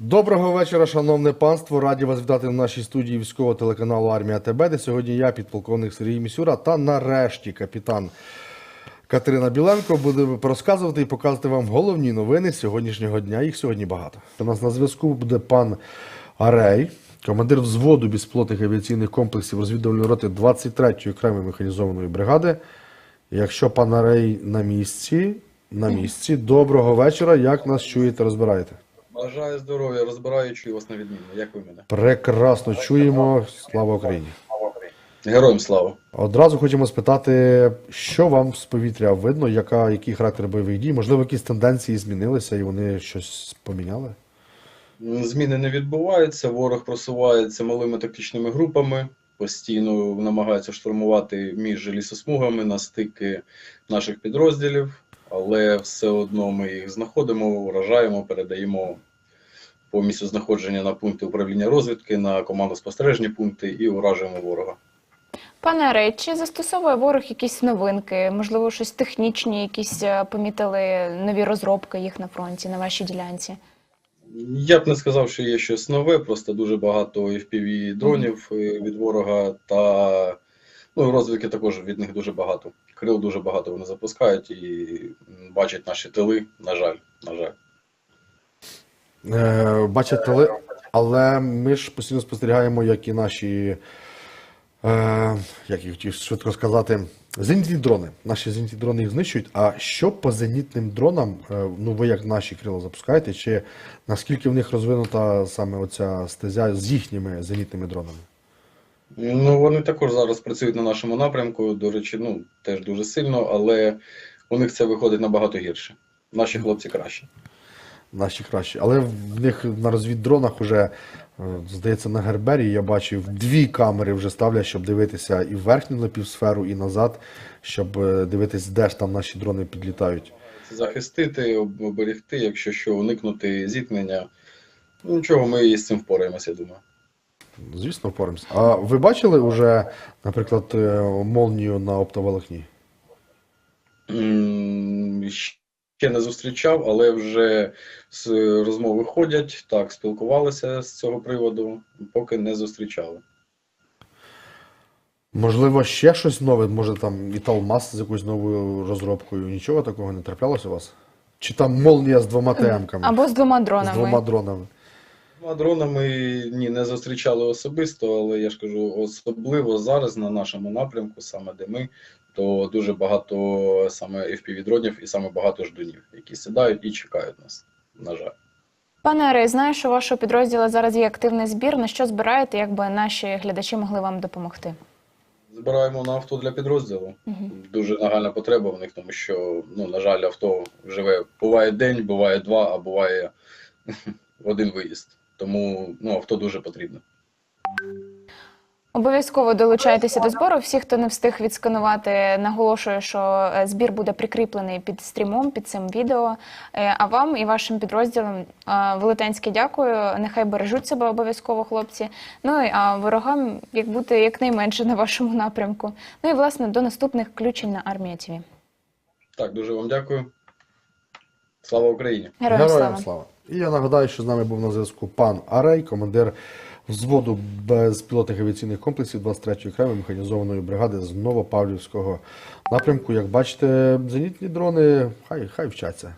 Доброго вечора, шановне панство. Раді вас вітати в нашій студії військового телеканалу Армія ТБ, де сьогодні я, підполковник Сергій Місюра, та нарешті капітан Катерина Біленко буде розказувати і показувати вам головні новини сьогоднішнього дня. Їх сьогодні багато. У нас на зв'язку буде пан Арей, командир взводу безпілотних авіаційних комплексів розвідувальної роти 23-ї окремої механізованої бригади. Якщо пан Арей на місці, на місці, доброго вечора. Як нас чуєте, розбираєте? Бажаю здоров'я, розбираю, чую вас на відміну. Як ви мене? Прекрасно чуємо. Слава Україні! Героям слава. Одразу хочемо спитати, що вам з повітря видно, яка, який характер бойових дій? Можливо, якісь тенденції змінилися і вони щось поміняли? Зміни не відбуваються, ворог просувається малими тактичними групами, постійно намагається штурмувати між лісосмугами на стики наших підрозділів, але все одно ми їх знаходимо, вражаємо, передаємо по місцю знаходження на пункти управління розвідки, на команду спостережні пункти і уражуємо ворога. Пане Арей, чи застосовує ворог якісь новинки? Можливо, щось технічні, якісь е, помітили нові розробки їх на фронті, на вашій ділянці? Я б не сказав, що є щось нове, просто дуже багато FPV дронів е, від ворога та ну, розвідки також від них дуже багато. Крил дуже багато вони запускають і бачать наші тили, на жаль, на жаль. Е, бачите, але, але ми ж постійно спостерігаємо, як і наші, е, як їх хотів швидко сказати, зенітні дрони. Наші зенітні дрони їх знищують. А що по зенітним дронам, е, ну ви як наші крила запускаєте, чи наскільки в них розвинута саме оця стезя з їхніми зенітними дронами? Ну, вони також зараз працюють на нашому напрямку, до речі, ну, теж дуже сильно, але у них це виходить набагато гірше. Наші хлопці краще. Наші кращі. Але в них на розвіддронах вже, е, здається, на Гербері я бачив дві камери вже ставлять, щоб дивитися і в верхню напівсферу, і назад, щоб е, дивитись, де ж там наші дрони підлітають. Захистити, об- оберегти, якщо що, уникнути зіткнення. Ну, нічого, ми з цим впораємося, я думаю. Звісно, впораємося. А ви бачили вже, наприклад, е, молнію на оптоволокні? М, Ще не зустрічав, але вже з розмови ходять, так, спілкувалися з цього приводу, поки не зустрічали. Можливо, ще щось нове, може там Італмас з якоюсь новою розробкою. Нічого такого не траплялося у вас? Чи там молнія з двома ТМ-ками? Або з двома дронами. з двома дронами? Ну, а дронами ні, не зустрічали особисто, але я ж кажу, особливо зараз на нашому напрямку, саме де ми, то дуже багато саме FPV-дронів і саме багато ждунів, які сідають і чекають нас, на жаль. Пане Арей, знаю, що у вашого підрозділу зараз є активний збір. На що збираєте, якби наші глядачі могли вам допомогти? Збираємо на авто для підрозділу. Мгм. Дуже нагальна потреба в них, тому що, ну, на жаль, авто живе. Буває день, буває два, а буває один виїзд. Тому ну, авто дуже потрібно. Обов'язково долучайтеся до збору. Всі, хто не встиг відсканувати, наголошую, що е, збір буде прикріплений під стрімом, під цим відео. Е, А вам і вашим підрозділам е, велетенське дякую. Нехай бережуть себе обов'язково, хлопці. Ну і а ворогам як бути якнайменше на вашому напрямку. Ну і власне до наступних включень на армія ТВ. Так, дуже вам дякую. Слава Україні! Героям слава! слава! І я нагадаю, що з нами був на зв'язку пан Арей, командир взводу безпілотних авіаційних комплексів 23-ї окремої механізованої бригади з Новопавлівського напрямку. Як бачите, зенітні дрони хай, хай вчаться.